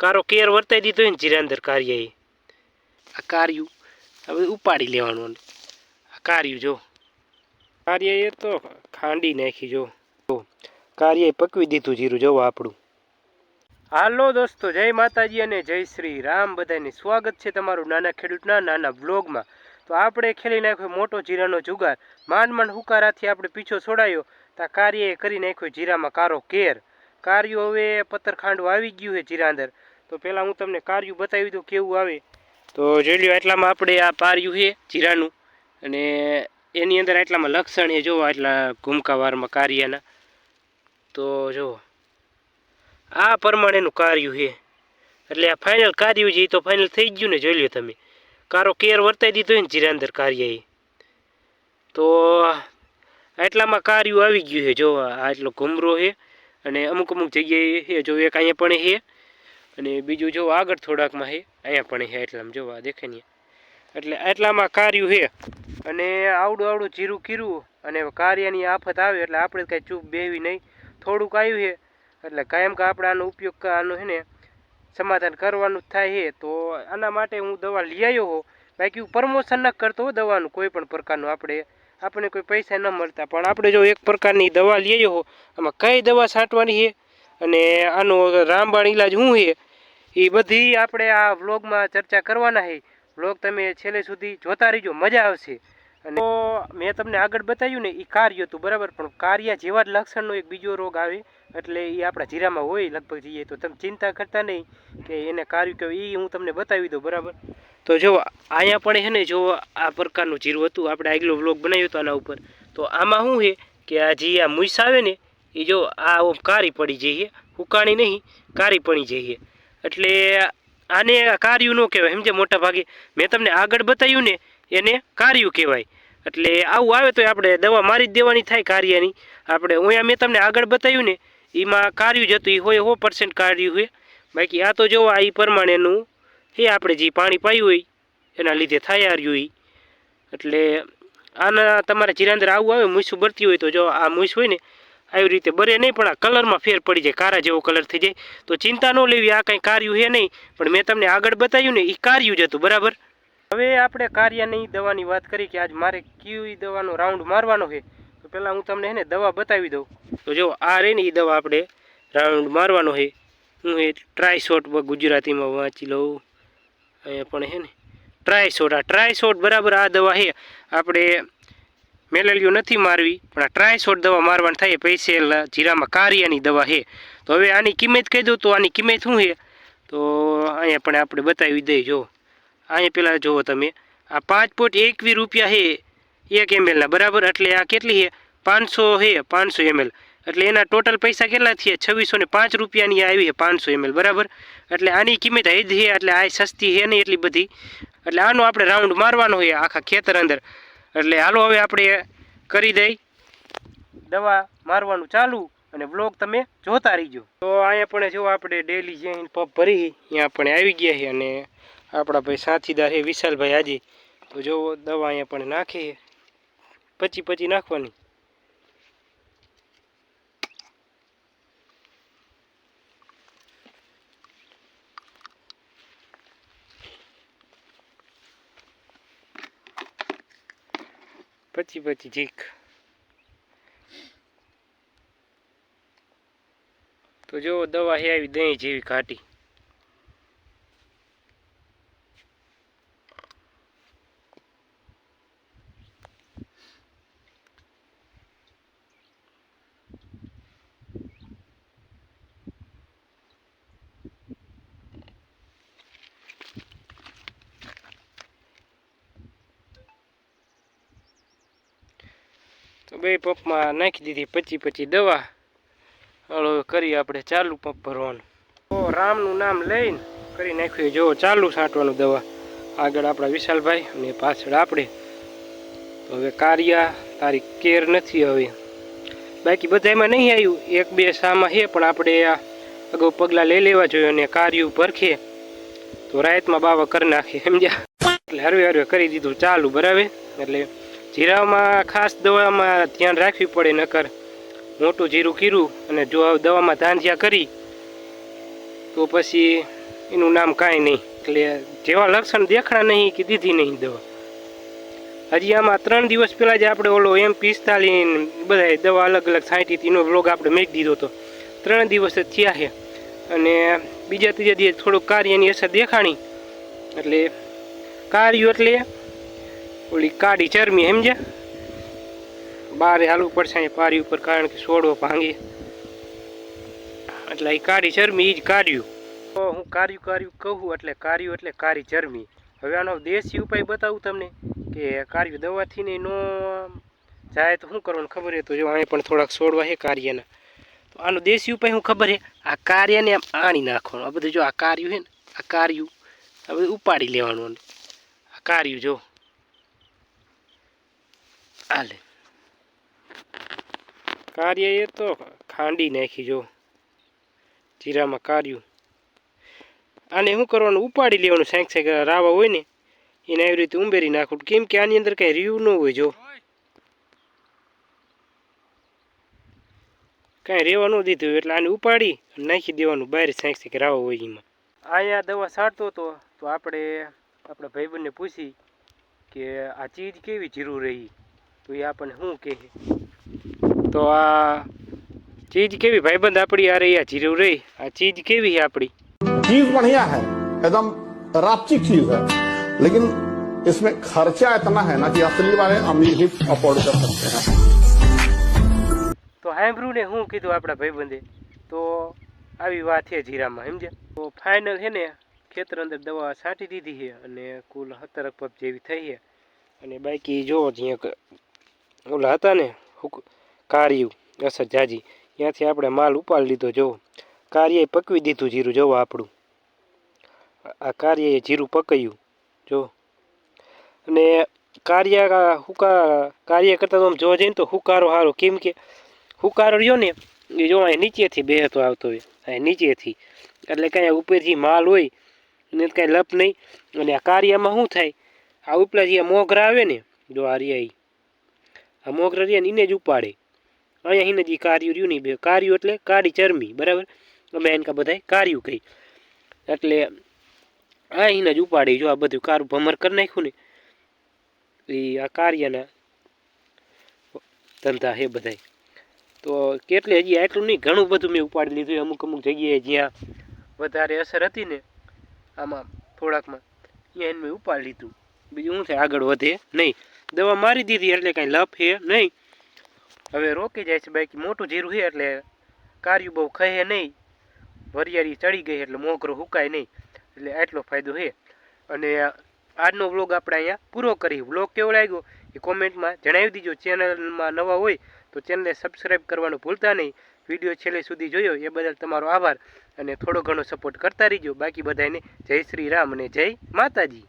કારો કેર વર્તાઈ દીધો હોય ને જીરા અંદર આ કાર્યું હવે ઉપાડી લેવાનું આ કાર્યું જો. કાર્યએ તો ખાંડી નાખી જો. કાર્યએ પકવી દીધું જીરું, જોવો આપણું. હાલો દોસ્તો, જય માતાજી અને જય શ્રી રામ. બધાને સ્વાગત છે તમારું નાના ખેડૂતના નાના વ્લોગમાં. તો આપણે ખેલી નાખ્યો મોટો જીરાનો જુગાર. માંડ માંડ હુકારાથી આપણે પીછો છોડાયો. તો કાર્યએ કરી નાખ્યો જીરામાં કારો કેર. કાર્યું હવે પથ્થરખાંડું આવી ગયું છે જીરા તો પહેલાં હું તમને કાર્યું બતાવી દઉં કેવું આવે. તો જોઈ લ્યો એટલામાં આપણે આ પાર્યું છે, જીરાનું. અને એની અંદર એટલામાં લક્ષણ છે, જોવો એટલા ઘૂમકાવારમાં કાર્યના. તો જુઓ આ પ્રમાણેનું કાર્યું છે. એટલે આ ફાઇનલ કાર્યું છે એ તો ફાઇનલ થઈ ગયું ને, જોઈ લ્યો તમે. કારો કેર વર્તાઈ દીધો ને, જીરા અંદર કાર્ય એ. તો આટલામાં કાર્યું આવી ગયું છે જો આટલો ઘૂમરો છે. અને અમુક અમુક જગ્યાએ છે, જો એક અહીંયા પણ છે. અને બીજું જો આગળ થોડાકમાં છે અહીંયા પણ છે એટલામાં જો આ દેખે ને એટલે એટલામાં કાર્યું છે અને આવડું આવડું જીરું કીરું, અને કાર્યની આફત આવે એટલે આપણે કાંઈ ચૂપ બેવી નહીં. થોડુંક આવ્યું છે એટલે કાયમ કે આપણે આનો ઉપયોગ આનો છે ને સમાધાન કરવાનું થાય છે તો આના માટે હું દવા લઈ આવ્યો હો બાકી હું પ્રમોશન ન કરતો હો દવાનું, કોઈ પણ પ્રકારનું આપણે. આપણને કોઈ પૈસા ન મળતા. પણ આપણે જો એક પ્રકારની દવા લઈ આવ્યો હો આમાં કઈ દવા છાંટવાની છે અને આનો રામબાણ ઈલાજ શું છે એ બધી આપણે આ વ્લોગમાં ચર્ચા કરવાના છે વ્લોગ તમે છેલ્લે સુધી જોતા રહીજો, મજા આવશે. અને મેં તમને આગળ બતાવ્યું ને એ કાર્ય હતું, બરાબર? પણ કાર્ય જેવા જ લક્ષણનો એક બીજો રોગ આવે, એટલે એ આપણા જીરામાં હોય, લગભગ જઈએ તો તમે ચિંતા કરતા નહીં કે એને કાર્યું કહેવાય એ હું તમને બતાવી દઉં, બરાબર? તો જો, અહીંયા પણ છે ને, જો આ પ્રકારનું જીરું હતું, આપણે આગલો વ્લોગ બનાવ્યો હતો આના ઉપર. તો આમાં શું છે કે આ જે આ મૂસ આવે ને એ જો આ કારી પડી જઈએ ઉકાણી નહીં, કારી પડી જઈએ. એટલે આને કાર્યું ન કહેવાય. સમજે મોટા ભાગે મેં તમને આગળ બતાવ્યું ને, એને કાર્યું કહેવાય. એટલે આવું આવે તો આપણે દવા મારી જ દેવાની થાય કાર્યની. આપણે અહીંયા મેં તમને આગળ બતાવ્યું ને, એમાં કાર્યું જ હતું. એ હોય સો પર્સન્ટ કાર્યું હોય. બાકી આ તો જોવા એ પ્રમાણેનું એ આપણે જે પાણી પાયું હોય, એના લીધે થાય હાર્યું એ એટલે આના તમારે જીરાંદર આવું આવે મૂસું ભરતી હોય તો જો આ મૂસ હોય ને આવી રીતે બરે નહીં, પણ આ કલરમાં ફેર પડી જાય, કારા જેવો કલર થઈ જાય. તો ચિંતા ન લેવી, આ કંઈ કાર્યું છે નહીં. પણ મેં તમને આગળ બતાવ્યું ને એ કાર્યું જ હતું, બરાબર? હવે આપણે કાર્યાની દવાની વાત કરી કે આજ મારે કયું દવાનો રાઉન્ડ મારવાનો છે. તો પહેલાં હું તમને હેને દવા બતાવી દઉં. તો જો, આ રહી ને એ દવા આપણે રાઉન્ડ મારવાનો છે. હું એ ટ્રાય શોટ ગુજરાતીમાં વાંચી લઉં. અહીંયા પણ હે ને ટ્રાય શોટ આ ટ્રાય શોટ બરાબર આ દવા છે. આપણે મેલેલિયો નથી મારવી, પણ આ ટ્રાયસોડ દવા મારવાની થાય પૈસેલ જીરામાં કારિયાની દવા છે. તો હવે આની કિંમત કહી દઉં તો આની કિંમત શું છે? તો અહીંયા પણ આપણે બતાવી દઈએ, જો. અહીંયા પેલા જુઓ તમે. આ પાંચ પોઈન્ટ એકવીસ રૂપિયા છે એક એમએલના બરાબર? એટલે આ કેટલી છે? પાંચસો છે, પાંચસો એમએલ એટલે એના ટોટલ પૈસા કેટલા થયા? છવ્વીસો ને પાંચ રૂપિયાની આવી છે પાંચસો એમએલ બરાબર? એટલે આની કિંમત હજ છે, એટલે આ સસ્તી છે નહીં એટલી બધી. એટલે આનો આપણે રાઉન્ડ મારવાનો છે આખા ખેતર અંદર. એટલે હાલો હવે આપણે કરી દઈ. દવા મારવાનું ચાલુ અને બ્લોગ તમે જોતા રહીજો. તો અહીંયા પણ જો આપણે ડેલી જે પપ ભરી અહીંયા પણ આવી ગયા છે અને આપણા ભાઈ સાથીદાર છે વિશાલભાઈ આજે. તો જો દવા અહીંયા પણ નાખી છે. પચી પચી નાખવાની. પચી પછી જીક તો જો દવા હે આવી દહીં જેવી ઘાટી બે પંપમાં નાખી દીધી પછી પછી દવા. હળો કરી આપણે ચાલુ પંપ ભરવાનું. તો રામનું નામ લઈને કરી નાખ્યું. જો, ચાલુ છાંટવાનું દવા. આગળ આપણા વિશાલભાઈ અને પાછળ આપણે. હવે કાર્યા, તારી કેર નથી હવે. બાકી બધામાં નહીં આવ્યું. એક, બે, સામાં છે પણ આપણે આ અગાઉ પગલાં લઈ લેવા જોઈએ અને કાર્યું ભરખે તો રાતમાં બાવા કરી નાખે, સમજ્યા? એટલે હરવે હરવે કરી દીધું, ચાલુ, બરાબર? એટલે જીરામાં ખાસ દવામાં ધ્યાન રાખવી પડે, નકર મોટું જીરું કીરું અને જો દવામાં ધાંધિયા કરી, તો પછી એનું નામ કાંઈ નહીં. એટલે જેવા લક્ષણ દેખાણા નહીં કે દીધી નહીં દવા. હજી આમાં ત્રણ દિવસ પહેલાં જ આપણે ઓલો એમ પિસ્તાલીસ બધા દવા અલગ અલગ હતી એનો બ્લોગ આપણે મેક દીધો હતો. ત્રણ દિવસ જ થયા છે. અને બીજા ત્રીજા દિવસ થોડુંક કાર્યની અસર દેખાણી. એટલે કાર્યું એટલે ઓલી કાઢી ચરમી સમજ્યા બારે હાલવું પડશે અહીંયા પારી ઉપર, કારણ કે સોડો ભાંગી. એટલે એ કાઢી ચરમી એ જ કાર્યું. તો હું કાર્યું કાર્યું કહું, એટલે કાર્યું એટલે કારી ચરમી. હવે આનો દેશી ઉપાય બતાવું તમને, કે કાર્યું દવાથી ને નો જાય તો શું કરવાનું ખબર હે? તો જો અહીં પણ થોડાક સોડવા છે કાર્યના. તો આનો દેશી ઉપાય શું ખબર હે? આ કાર્યને આમ આણી નાખવાનું. આ બધું જો આ કાર્યું છે ને, આ કાર્યું, આ બધું ઉપાડી લેવાનું આ કાર્યું જો. હાલે કાર્ય એ તો ખાંડી નાખી જો. જીરામાં કાર્યું. આને શું કરવાનું? ઉપાડી લેવાનું સાંક સાંક રાવા હોય ને એને આવી રીતે ઉમેરી નાખવું કેમ કે આની અંદર કાંઈ રહ્યું ન હોય જો. કાંઈ રહેવા ન દીધું એટલે આને ઉપાડી અને નાખી દેવાનું. બહાર સાંક સાંક રાવા હોય એમાં. અહીંયા દવા છાંટતો હતો તો આપણે આપણા ભાઈબંધને પૂછી કે આ ચીજ કેવી જીરું રહી? તો એ આપણને શું કહે તો આ ચીજ કેવી ભાઈબંધ આપણી આ રહી આ જીરું રહી આ ચીજ કેવી છે આપણી चीज बढ़िया है एकदम रापचिक चीज है लेकिन इसमें खर्चा इतना है ना कि असली वाले अमीर ही अफोर्ड कर सकते हैं તો સાંભળ્યું ને હું કીધું આપણા ભાઈબંધે તો આવી વાત છે જીરામાં સમજ્યા તો ફાઇનલ છે ને ખેતર અંદર દવા છાંટી દીધી છે અને કુલ સત્તર પગ જેવી થઈ છે અને બાકી જો જ્યાં ક- ઓલા હતા ને, હુક કાર્યું અસર જાજી. ત્યાંથી આપણે માલ ઉપાડી લીધો જો કાર્યએ પકવી દીધું જીરું જોવો આપણું. આ કાર્યએ જીરું પકવ્યું જો અને કાર્ય હુકા કાર્ય કરતાં તો આમ જોવા જઈએ ને તો હુકારો સારો કેમ કે હુકારો રહ્યો ને, એ જો અહીં નીચેથી બેહતો આવતો હોય અહીં નીચેથી. એટલે કાંઈ ઉપરથી માલ હોય, એને કાંઈ લપ નહીં. અને આ કાર્યમાં શું થાય? આ ઉપલા જે મોગરા આવે ને, જો આ રહ્યા. આ મોગરા રહ્યા ને એને જ ઉપાડે. અહીંયા એને જ એ કાર્યું રહ્યું નહીં બે કાર્યું એટલે કાળી ચરમી, બરાબર? અમે એને બધાય કાર્યું કહી એટલે આ એને જ ઉપાડી. જો આ બધું કારું ભમર કરી નાખ્યું ને એ આ કાર્યના ધંધા હે બધાય. તો કેટલે હજી આટલું નહીં, ઘણું બધું મેં ઉપાડી લીધું. અમુક અમુક જગ્યાએ જ્યાં વધારે અસર હતી ને, આમાં થોડાકમાં, ત્યાં એને મેં ઉપાડી લીધું. બીજું શું થાય? આગળ વધે નહીં. દવા મારી દીધી એટલે કાંઈ લપ છે નહીં. હવે રોકી જાય છે બાકી મોટું જીરું છે એટલે કાર્યું બહુ ખહે નહીં. વરિયાળી ચડી ગઈ એટલે મોગરો હુકાય નહીં. એટલે આટલો ફાયદો છે અને આજનો વ્લોગ આપણે અહીંયા પૂરો કરી. વ્લોગ કેવો લાગ્યો એ કોમેન્ટમાં જણાવી દીજો. ચેનલમાં નવા હોય તો ચેનલને સબસ્ક્રાઈબ કરવાનું ભૂલતા નહીં. વીડિયો છેલ્લે સુધી જોયો એ બદલ તમારો આભાર. અને થોડો ઘણો સપોર્ટ કરતા રહીજો. બાકી બધાને જય શ્રી રામ અને જય માતાજી.